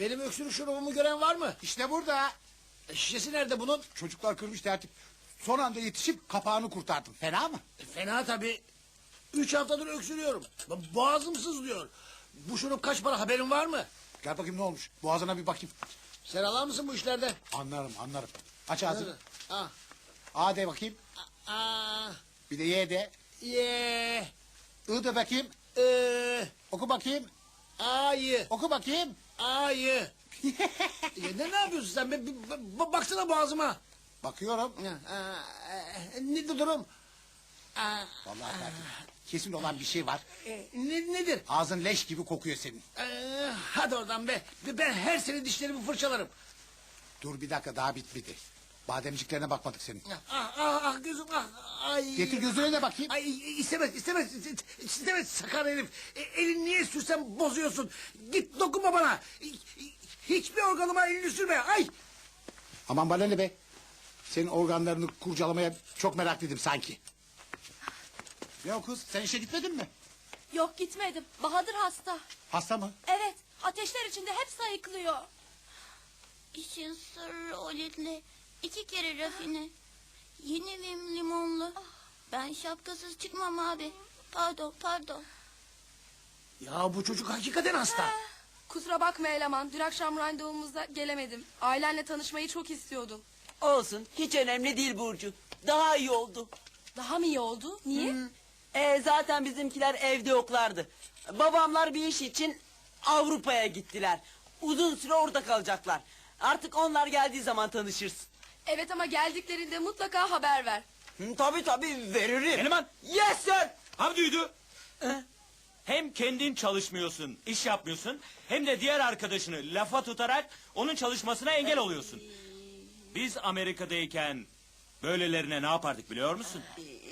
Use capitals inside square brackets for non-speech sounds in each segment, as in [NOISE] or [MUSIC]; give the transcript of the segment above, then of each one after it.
Benim öksürük şurubumu gören var mı? İşte burada. E, şişesi nerede bunun? Çocuklar kırmış tertip. Son anda yetişip kapağını kurtardım. Fena mı? E, fena tabii. Üç haftadır öksürüyorum. Boğazım sızlıyor. Bu şurup kaç para haberin var mı? Gel bakayım ne olmuş. Boğazına bir bakayım. Sen alar mısın bu işlerde? Anlarım anlarım. Aç ağzını. Ah. A de bakayım. Aa. Bir de Y de. Ye. I de bakayım. Ee, Oku bakayım. ayı. Oku bakayım. Ayı. [LAUGHS] Ya ne, ne yapıyorsun sen? be? Bir- bir- baksana boğazıma. Bakıyorum. Aa, e, ne de durum? Aa, Vallahi tertip. Kesin olan bir şey var. e, ne, nedir? Ağzın leş gibi kokuyor senin. Ee, hadi oradan be. Ben her sene dişlerimi fırçalarım. Dur bir dakika daha bitmedi. Bademciklerine bakmadık senin. Ah, ah, ah gözüm ah. Ay. Getir gözüne de bakayım. Ay istemez istemez istemez sakar herif. E, elini niye sürsen bozuyorsun. Git dokunma bana. Hiçbir organıma elini sürme. Ay. Aman bana ne be. Senin organlarını kurcalamaya çok meraklıydım sanki. Ne o kız? Sen işe gitmedin mi? Yok gitmedim. Bahadır hasta. Hasta mı? Evet. Ateşler içinde hep sayıklıyor. İşin sırrı o. İki kere rafine. Yeni vim limonlu. Ben şapkasız çıkmam abi. Pardon pardon. Ya bu çocuk hakikaten hasta. Kusura bakma eleman. Dün akşam randevumuzda gelemedim. Ailenle tanışmayı çok istiyordum. Olsun hiç önemli değil Burcu. Daha iyi oldu. Daha mı iyi oldu? Niye? E, zaten bizimkiler evde yoklardı. Babamlar bir iş için Avrupa'ya gittiler. Uzun süre orada kalacaklar. Artık onlar geldiği zaman tanışırsın. Evet ama geldiklerinde mutlaka haber ver. Hı, tabii tabii veririm. Eleman Yes sir. Hamdi Uydu. Hem kendin çalışmıyorsun, iş yapmıyorsun... ...hem de diğer arkadaşını lafa tutarak onun çalışmasına engel oluyorsun. Biz Amerika'dayken böylelerine ne yapardık biliyor musun?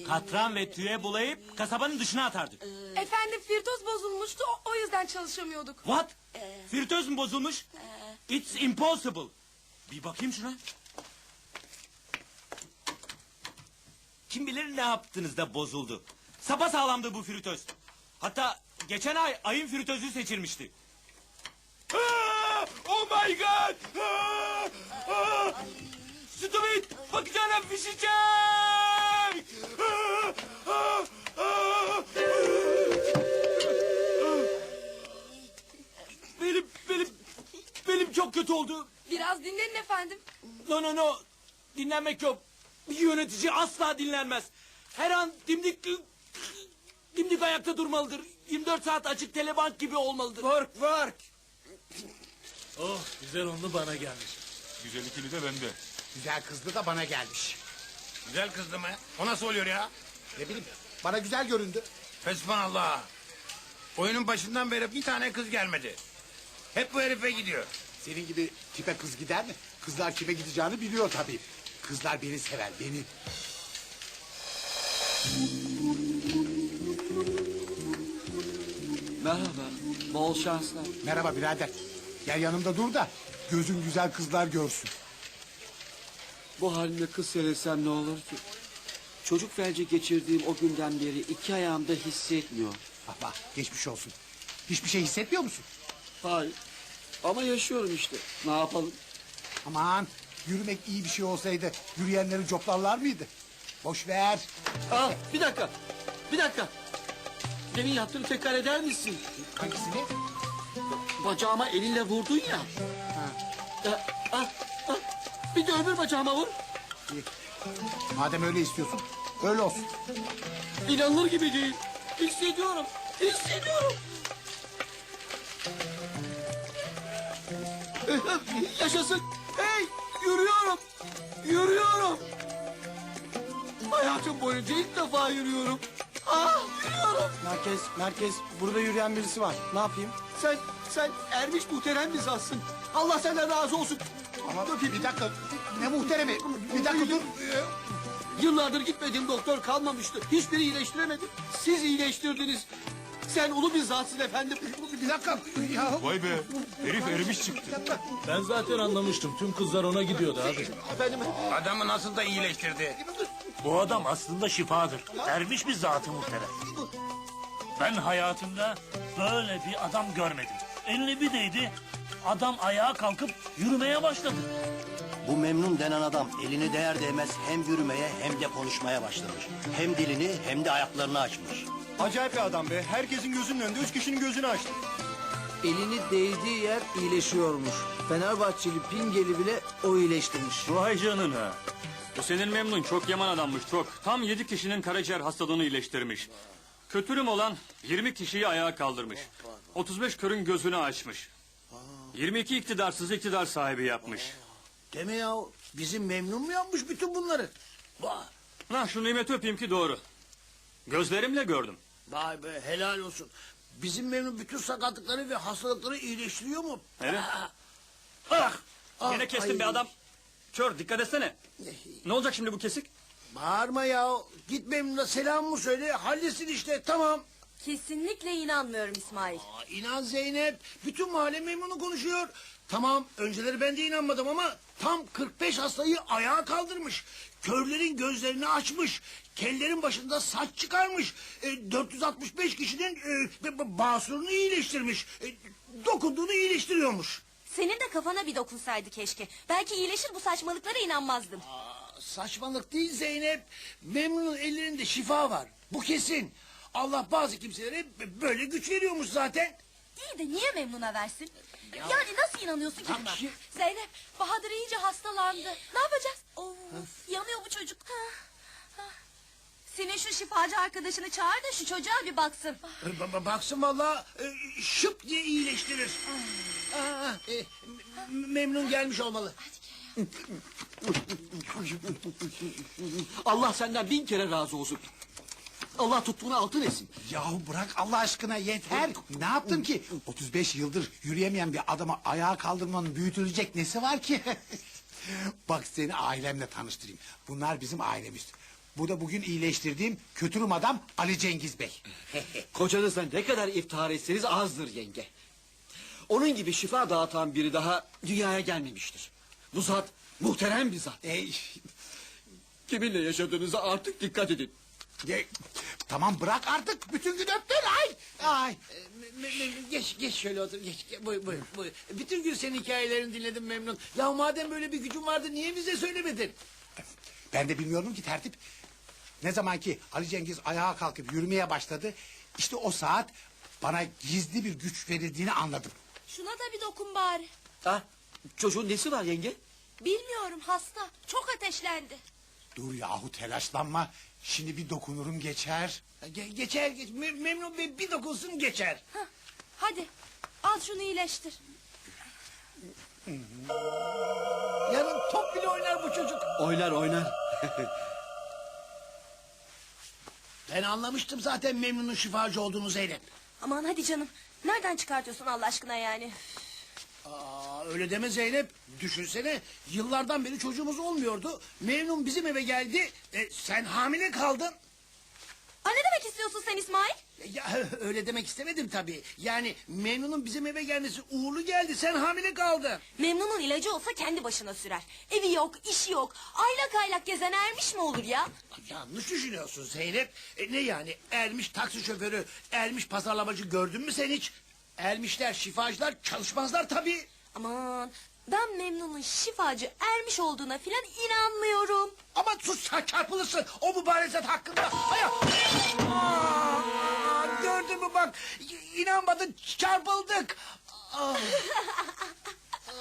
Katran ve tüye bulayıp kasabanın dışına atardık. Efendim firtoz bozulmuştu. O, o yüzden çalışamıyorduk. What? Fritöz mü bozulmuş? It's impossible. Bir bakayım şuna. Kim bilir ne yaptınız da bozuldu. Sapa sağlamdı bu fritöz. Hatta geçen ay ayın fritözü seçilmişti. Ah! Oh my god! Ah! Ah! Stupid! Bakacağına pişecek! Ah! Benim, benim, benim çok kötü oldu. Biraz dinlenin efendim. No no no. Dinlenmek yok. Bir yönetici asla dinlenmez. Her an dimdik dimdik ayakta durmalıdır. 24 saat açık telebank gibi olmalıdır. Work work. Oh güzel onlu bana gelmiş. Güzel ikili de bende. Güzel kızdı da bana gelmiş. Güzel kızdı mı? O nasıl oluyor ya? Ne bileyim bana güzel göründü. Fesbhanallah. Oyunun başından beri bir tane kız gelmedi. Hep bu herife gidiyor. Senin gibi tipe kız gider mi? Kızlar kime gideceğini biliyor tabii. Kızlar beni sever beni. Merhaba, bol şanslar. Merhaba birader. Gel yanımda dur da gözün güzel kızlar görsün. Bu halimle kız seyretsem ne olur ki? Çocuk felci geçirdiğim o günden beri iki ayağımda hissetmiyor. Bak geçmiş olsun. Hiçbir şey hissetmiyor musun? Hayır. Ama yaşıyorum işte. Ne yapalım? Aman yürümek iyi bir şey olsaydı yürüyenleri coplarlar mıydı? Boş ver. Aa, bir dakika. Bir dakika. Demin yaptığını tekrar eder misin? Hangisini? Bacağıma elinle vurdun ya. Ha. ah, ah. Bir de öbür bacağıma vur. İyi. Madem öyle istiyorsun öyle olsun. İnanılır gibi değil. Hissediyorum. Hissediyorum. Yaşasın. Yürüyorum. Yürüyorum. Hayatım boyunca ilk defa yürüyorum. Ah yürüyorum. Merkez, merkez. Burada yürüyen birisi var. Ne yapayım? Sen, sen ermiş muhterem bir zatsın. Allah senden razı olsun. Ama bir dakika ne muhteremi bir dakika dur. Yıllardır gitmediğim doktor kalmamıştı. Hiçbiri iyileştiremedi. Siz iyileştirdiniz. Sen ulu bir zatsın efendim. Bir dakika ya. Vay be. Herif erimiş çıktı. Ben zaten anlamıştım. Tüm kızlar ona gidiyordu abi. Efendim Adamı nasıl da iyileştirdi. Bu adam aslında şifadır. Ermiş bir zatı muhterem. Ben hayatımda böyle bir adam görmedim. Elini bir değdi, adam ayağa kalkıp yürümeye başladı. Bu memnun denen adam elini değer değmez hem yürümeye hem de konuşmaya başlamış. Hem dilini hem de ayaklarını açmış. Acayip bir adam be. Herkesin gözünün önünde üç kişinin gözünü açtı. Elini değdiği yer iyileşiyormuş. Fenerbahçeli Pingeli bile o iyileştirmiş. Vay canına. Bu senin memnun çok yaman adammış çok. Tam yedi kişinin karaciğer hastalığını iyileştirmiş. Kötürüm olan 20 kişiyi ayağa kaldırmış. 35 körün gözünü açmış. 22 iktidarsız iktidar sahibi yapmış. Deme ya bizim memnun mu yapmış bütün bunları? Vay, Ha şu nimeti öpeyim ki doğru. Gözlerimle gördüm. Vay be helal olsun. Bizim memnun bütün sakatlıkları ve hastalıkları iyileştiriyor mu? Evet. Ah, ah, ah, Yine kestim be adam. Kör dikkat etsene. Ne olacak şimdi bu kesik? Bağırma ya. Git memnuna selamımı söyle. Halletsin işte tamam. Kesinlikle inanmıyorum İsmail. Aa, inan Zeynep. Bütün mahalle memnunu konuşuyor. Tamam önceleri ben de inanmadım ama tam 45 hastayı ayağa kaldırmış. Körlerin gözlerini açmış. Kellerin başında saç çıkarmış. E, 465 kişinin e, basurunu iyileştirmiş. E, dokunduğunu iyileştiriyormuş. Senin de kafana bir dokunsaydı keşke. Belki iyileşir bu saçmalıklara inanmazdım. Aa, saçmalık değil Zeynep. Memnunun ellerinde şifa var. Bu kesin. Allah bazı kimselere böyle güç veriyormuş zaten. İyi de niye memnuna versin? Yani nasıl inanıyorsun ki buna? şey- Zeynep, Bahadır iyice hastalandı. Ne yapacağız? Of, yanıyor bu çocuk. Senin şu şifacı arkadaşını çağır da şu çocuğa bir baksın. E, ba- ba- Baksın valla e, şıp diye iyileştirir. Aa, e, m- memnun gelmiş olmalı. [LAUGHS] Allah senden bin kere razı olsun. Allah tuttuğunu altın etsin. Yahu bırak Allah aşkına yeter. Ne yaptım ki? 35 yıldır yürüyemeyen bir adamı ayağa kaldırmanın büyütülecek nesi var ki? [LAUGHS] Bak seni ailemle tanıştırayım. Bunlar bizim ailemiz. Bu da bugün iyileştirdiğim kötürüm adam Ali Cengiz Bey. [LAUGHS] Kocanızla ne kadar iftihar etseniz azdır yenge. Onun gibi şifa dağıtan biri daha dünyaya gelmemiştir. Bu zat muhterem bir zat. Ey, Kiminle yaşadığınıza artık dikkat edin. E, tamam bırak artık bütün gün öptün ay. Ay. E, me- me- me- geç geç şöyle otur geç. geç. Buyur, buyur, buyur. Bütün gün senin hikayelerini dinledim memnun. Ya madem böyle bir gücün vardı niye bize söylemedin? Ben de bilmiyorum ki tertip. Ne zaman ki Ali Cengiz ayağa kalkıp yürümeye başladı... ...işte o saat bana gizli bir güç verildiğini anladım. Şuna da bir dokun bari. Ha, çocuğun nesi var yenge? Bilmiyorum hasta. Çok ateşlendi. Dur yahu telaşlanma. Şimdi bir dokunurum geçer. Ge- geçer geç. Me- memnun Bey bir dokunsun geçer. Hah, hadi al şunu iyileştir. Yarın top bile oynar bu çocuk. Oynar oynar. [LAUGHS] Ben anlamıştım zaten memnunun şifacı olduğunu Zeynep. Aman hadi canım. Nereden çıkartıyorsun Allah aşkına yani? Aa, öyle deme Zeynep. Düşünsene yıllardan beri çocuğumuz olmuyordu. Memnun bizim eve geldi. E, sen hamile kaldın. Aa, ne demek istiyorsun sen İsmail? Ya [LAUGHS] öyle demek istemedim tabii. Yani Memnun'un bizim eve gelmesi uğurlu geldi. Sen hamile kaldın. Memnun'un ilacı olsa kendi başına sürer. Evi yok, işi yok. Aylak aylak gezen ermiş mi olur ya? Yanlış düşünüyorsun Zeynep. E, ne yani ermiş taksi şoförü, ermiş pazarlamacı gördün mü sen hiç? Ermişler, şifacılar çalışmazlar tabii. Aman ben Memnun'un şifacı ermiş olduğuna filan inanmıyorum. Ama sus sen çarpılırsın o mübarezet hakkında. Hayır. Aa, gördün mü bak inanmadın çarpıldık. Ah.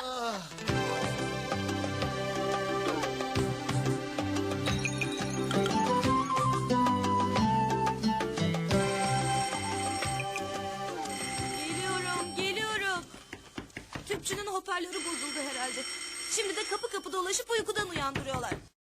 Ah. [LAUGHS] kapı kapı dolaşıp uykudan uyandırıyorlar.